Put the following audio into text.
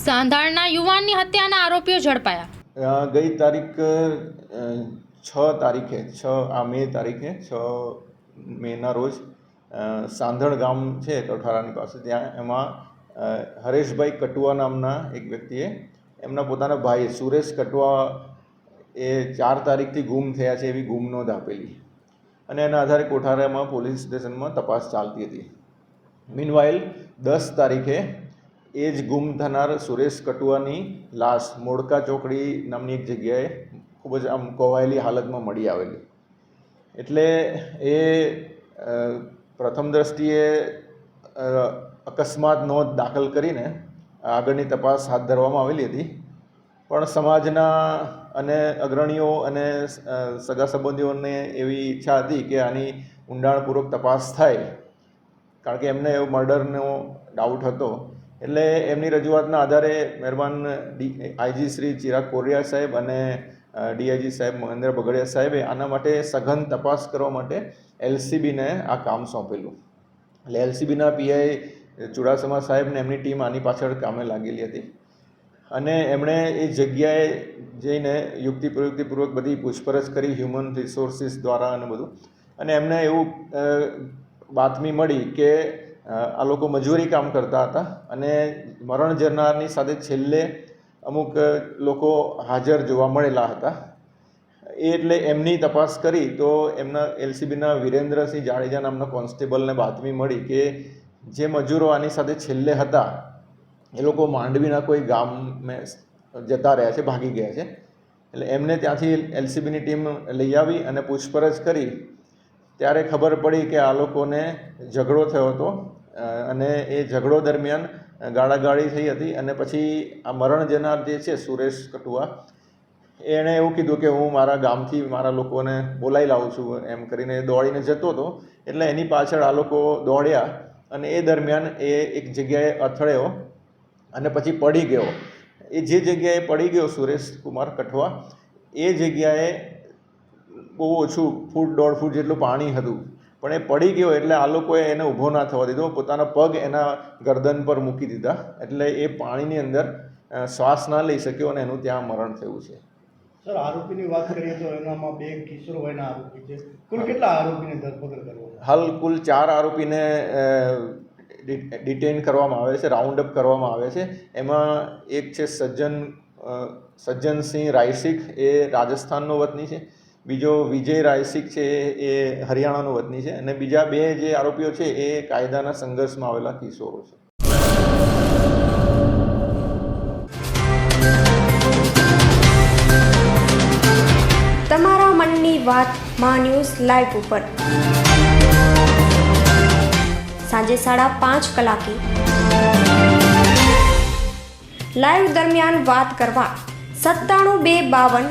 સાંધાળના યુવાનની હત્યાના આરોપીઓ ઝડપાયા. ગઈ તારીખ છ તારીખે, છ, આ મે તારીખે, છ મેના રોજ સાંધણ ગામ છે કઠારાની પાસે, ત્યાં એમાં હરેશભાઈ કટુઆ નામના એક વ્યક્તિએ એમના પોતાના ભાઈ સુરેશ કટુઆ એ ચાર તારીખથી ગુમ થયા છે એવી ગુમ નોંધ આપેલી. અને એના આધારે કોઠારામાં પોલીસ સ્ટેશનમાં તપાસ ચાલતી હતી. મીનવાઇલ દસ તારીખે એ જ ગુમ થનાર સુરેશ કટુઆની લાશ મોડકા ચોકડી નામની એક જગ્યાએ ખૂબ જ આમ કોવાયેલી હાલતમાં મળી આવેલી. એટલે એ પ્રથમ દ્રષ્ટિએ અકસ્માત નોંધ દાખલ કરીને આગળની તપાસ હાથ ધરવામાં આવેલી હતી. પણ સમાજના અને અગ્રણીઓ અને સગા સંબંધીઓને એવી ઈચ્છા હતી કે આની ઊંડાણપૂર્વક તપાસ થાય. કારણ કે એમને એવો મર્ડરનો ડાઉટ હતો. એટલે એમની રજૂઆતના આધારે મહેરબાન D IG Shri Chirag Korea સાહેબ અને ડીઆઈજી સાહેબ મહેન્દ્ર બગડિયા સાહેબે આના માટે સઘન તપાસ કરવા માટે એલસીબીને આ કામ સોંપેલું. એટલે એલસીબીના પીઆઈ ચુડાસમા સાહેબને એમની ટીમ આની પાછળ કામે લાગેલી હતી. અને એમણે એ જગ્યાએ જઈને યુક્તિ પ્રયુક્તિપૂર્વક બધી પૂછપરછ કરી હ્યુમન રિસોર્સિસ દ્વારા અને બધું. અને એમને એવું બાતમી મળી કે આ લોકો મજૂરી કામ કરતા હતા અને મરણ જનારની સાથે છેલ્લે અમુક લોકો હાજર જોવા મળેલા હતા. એ એટલે એમની તપાસ કરી તો એમના એલસીબીના વિરેન્દ્રસિંહ જાડેજા નામના કોન્સ્ટેબલને બાતમી મળી કે જે મજૂરો આની સાથે છેલ્લે હતા, એ લોકો માંડવીના કોઈ ગામ જતા રહ્યા છે, ભાગી ગયા છે. એટલે એમને ત્યાંથી એલસીબીની ટીમ લઈ આવી અને પૂછપરછ કરી. ત્યારે ખબર પડી કે આ લોકોને ઝઘડો થયો હતો. અને એ ઝઘડો દરમિયાન ગાળાગાળી થઈ હતી અને પછી આ મરણ જનાર જે છે, સુરેશ કટુઆ, એણે એવું કીધું કે હું મારા ગામથી મારા લોકોને બોલાવી લાવું છું એમ કરીને દોડીને જતો હતો. એટલે એની પાછળ આ લોકો દોડ્યા અને એ દરમિયાન એ એક જગ્યાએ અથડ્યો અને પછી પડી ગયો. એ જે જગ્યાએ પડી ગયો સુરેશ કુમાર કઠવા એ જગ્યાએ બહુ ઓછું, ફૂટ, દોઢ ફૂટ જેટલું પાણી હતું. પણ એ પડી ગયો એટલે આ લોકોએ એને ઊભો ના થવા દીધો. પોતાના પગ એના ગરદન પર મૂકી દીધા. એટલે એ પાણીની અંદર શ્વાસ ના લઈ શક્યો અને એનું ત્યાં મરણ થયું છે. સર આરોપીની વાત કરીએ તો એનામાં બે કિશોર વયના આરોપી છે. કુલ કેટલા આરોપીને ધરપકડ કરવામાં હાલ કુલ ચાર આરોપીને ડિટેન કરવામાં આવે છે રાઉન્ડ અપ કરવામાં આવે છે. એમાં એક છે સજ્જન સજ્જનસિંહ રાયસિક એ રાજસ્થાનનો વતની છે. બીજો વિજય રાયસિક છે એ હરિયાણાનો વતની છે અને બીજા બે જે આરોપીઓ છે એ કાયદાના સંઘર્ષમાં આવેલા કિશોરો છે. તમારા મનની વાતમાં ન્યૂઝ લાઈવ ઉપર. સાંજે સાડા પાંચ કલાકે. લાઈવ દરમિયાન વાત કરવા સત્તાણું બે બાવન